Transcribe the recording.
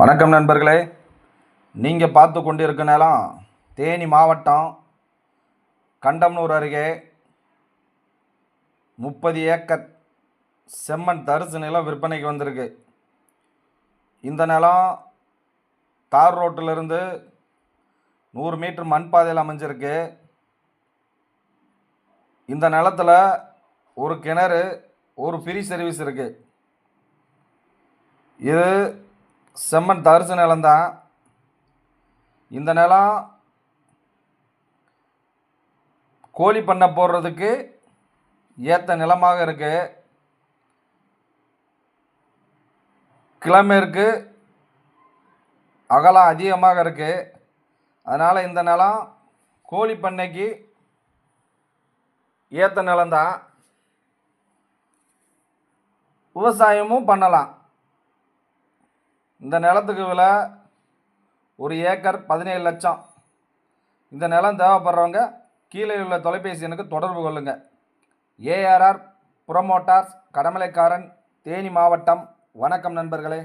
வணக்கம் நண்பர்களே. நீங்கள் பார்த்து கொண்டிருக்க நிலம் தேனி மாவட்டம் கண்டம்னூர் அருகே முப்பது ஏக்கர் செம்மண் தரிசு நிலம் விற்பனைக்கு வந்திருக்கு. இந்த நிலம் தார் ரோட்டிலிருந்து நூறு மீட்டர் மண் பாதையில் அமைஞ்சிருக்கு. இந்த நிலத்தில் ஒரு கிணறு ஒரு ஃப்ரீ சர்வீஸ் இருக்குது இது செம்மண் தரிசு நிலம்தான் இந்த நிலம் கோழி பண்ணை போடுறதுக்கு ஏற்ற நிலமாக இருக்கு. கிழமேற்கு அகலம் அதிகமாக இருக்கு. அதனால் இந்த நிலம் கோழி பண்ணைக்கு ஏற்ற நிலம்தான் விவசாயமும் பண்ணலாம். இந்த நிலத்துக்கு விலை ஒரு ஏக்கர் பதினேழு லட்சம். இந்த நிலம் தேவைப்படுறவங்க கீழே உள்ள தொலைபேசி எண்ணுக்கு தொடர்பு கொள்ளுங்கள் ஏஆர்ஆர் புரமோட்டார்ஸ் கடமலைக்காரன் தேனி மாவட்டம். வணக்கம் நண்பர்களே.